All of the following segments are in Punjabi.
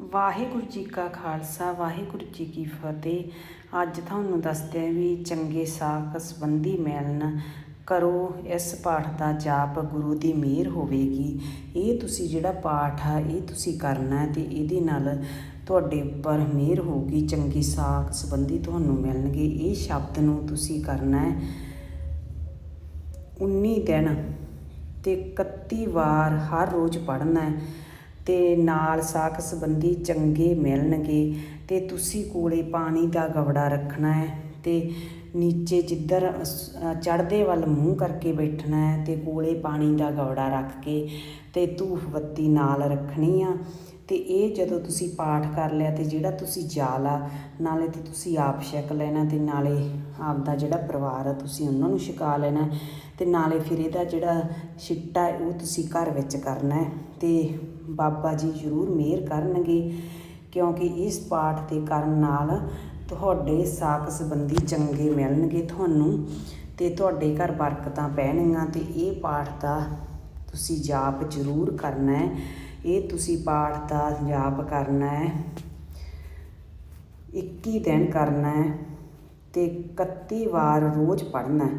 ਵਾਹਿਗੁਰੂ ਜੀ ਕਾ ਖਾਲਸਾ, ਵਾਹਿਗੁਰੂ ਜੀ ਕੀ ਫਤਿਹ। ਅੱਜ ਤੁਹਾਨੂੰ ਦੱਸਦੇ ਹਾਂ ਵੀ ਚੰਗੇ ਸਾਖ ਸੰਬੰਧੀ ਮਿਲਣ ਕਰੋ, ਇਸ ਪਾਠ ਦਾ ਜਾਪ ਗੁਰੂ ਦੀ ਮਿਹਰ ਹੋਵੇਗੀ। ਇਹ ਤੁਸੀਂ ਜਿਹੜਾ ਪਾਠ ਆ, ਇਹ ਤੁਸੀਂ ਕਰਨਾ ਹੈ ਤੇ ਇਹਦੇ ਨਾਲ ਤੁਹਾਡੇ ਉੱਪਰ ਮਿਹਰ ਹੋਊਗੀ, ਚੰਗੀ ਸਾਖ ਸੰਬੰਧੀ ਤੁਹਾਨੂੰ ਮਿਲਣਗੇ। ਇਹ ਸ਼ਬਦ ਨੂੰ ਤੁਸੀਂ ਕਰਨਾ ਹੈ। 19 ਦਿਨ ਤੇ 31 ਵਾਰ ਹਰ ਰੋਜ਼ ਪੜ੍ਹਨਾ ਹੈ। ਤੇ ਨਾਲ ਸਾਖ ਸੰਬੰਧੀ ਚੰਗੇ ਮਿਲਣਗੇ, ਤੇ ਤੁਸੀਂ ਕੋਲੇ ਪਾਣੀ ਦਾ ਗਵੜਾ ਰੱਖਣਾ ਹੈ ਤੇ ਨੀਚੇ ਜਿੱਧਰ ਚੜ੍ਹਦੇ ਵੱਲ ਮੂੰਹ ਕਰਕੇ ਬੈਠਣਾ ਹੈ ਤੇ ਕੋਲੇ ਪਾਣੀ ਦਾ ਗਵੜਾ ਰੱਖ ਕੇ ਤੇ ਧੂਫ ਬੱਤੀ ਨਾਲ ਰੱਖਣੀ ਆ। ਤੇ ਇਹ ਜਦੋਂ ਤੁਸੀਂ ਪਾਠ ਕਰ ਲਿਆ ਤੇ ਜਿਹੜਾ ਤੁਸੀਂ ਜਾਲ ਆ, ਨਾਲੇ ਤੇ ਤੁਸੀਂ ਆਪ ਛਕ ਲੈਣਾ ਤੇ ਨਾਲੇ ਆਪ ਦਾ ਜਿਹੜਾ ਪਰਿਵਾਰ ਆ, ਤੁਸੀਂ ਉਹਨਾਂ ਨੂੰ ਛਕਾ ਲੈਣਾ ਤੇ ਨਾਲੇ ਫਿਰ ਇਹਦਾ ਜਿਹੜਾ ਛਿੱਟਾ ਉਹ ਤੁਸੀਂ ਘਰ ਵਿੱਚ ਕਰਨਾ ਹੈ ਤੇ ਬਾਬਾ ਜੀ ਜ਼ਰੂਰ ਮਿਹਰ ਕਰਨਗੇ ਕਿਉਂਕਿ ਇਸ ਪਾਠ ਦੇ ਕਰਨ ਨਾਲ ਤੁਹਾਡੇ ਸਾਕ ਸੰਬੰਧੀ ਚੰਗੇ ਮਿਲਣਗੇ ਤੁਹਾਨੂੰ ਤੇ ਤੁਹਾਡੇ ਘਰ ਬਰਕਤਾਂ ਪੈਣਗੀਆਂ ਤੇ ਇਹ ਪਾਠ ਦਾ ਤੁਸੀਂ ਜਾਪ ਜ਼ਰੂਰ ਕਰਨਾ ਹੈ। ਇਹ ਤੁਸੀਂ ਪਾਠ ਦਾ ਜਾਪ ਕਰਨਾ ਹੈ। 21 ਦਿਨ ਕਰਨਾ ਹੈ ਤੇ 31 ਵਾਰ ਰੋਜ਼ ਪੜ੍ਹਨਾ ਹੈ।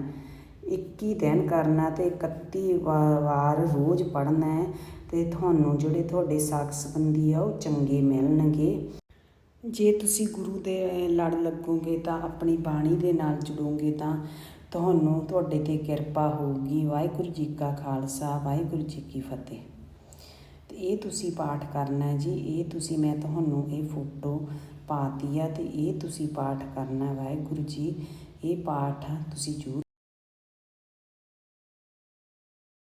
21 ਦਿਨ ਕਰਨਾ ਤੇ 31 ਵਾਰ ਰੋਜ਼ ਪੜ੍ਹਨਾ ਹੈ ਤੇ ਤੁਹਾਨੂੰ ਜਿਹੜੇ ਤੁਹਾਡੇ ਸਾਖ ਸੰਬੰਧੀ ਆ ਉਹ ਚੰਗੇ ਮਿਲਣਗੇ। ਜੇ ਤੁਸੀਂ ਗੁਰੂ ਦੇ ਲੜ ਲੱਗੋਗੇ ਤਾਂ ਆਪਣੀ ਬਾਣੀ ਦੇ ਨਾਲ ਜੁੜੋਗੇ ਤਾਂ ਤੁਹਾਨੂੰ ਤੁਹਾਡੇ ਤੇ ਕਿਰਪਾ ਹੋਊਗੀ। ਵਾਹਿਗੁਰੂ ਜੀ ਕਾ ਖਾਲਸਾ, ਵਾਹਿਗੁਰੂ ਜੀ ਕੀ ਫਤਿਹ। ਤੇ ਇਹ ਤੁਸੀਂ ਪਾਠ ਕਰਨਾ ਹੈ ਜੀ। ਇਹ ਤੁਸੀਂ, ਮੈਂ ਤੁਹਾਨੂੰ ਇਹ ਫੋਟੋ ਪਾਤੀ ਆ ਤੇ ਇਹ ਤੁਸੀਂ ਪਾਠ ਕਰਨਾ ਵਾਹਿਗੁਰੂ ਜੀ, ਇਹ ਪਾਠ ਤੁਸੀਂ ਜ਼ਰੂਰ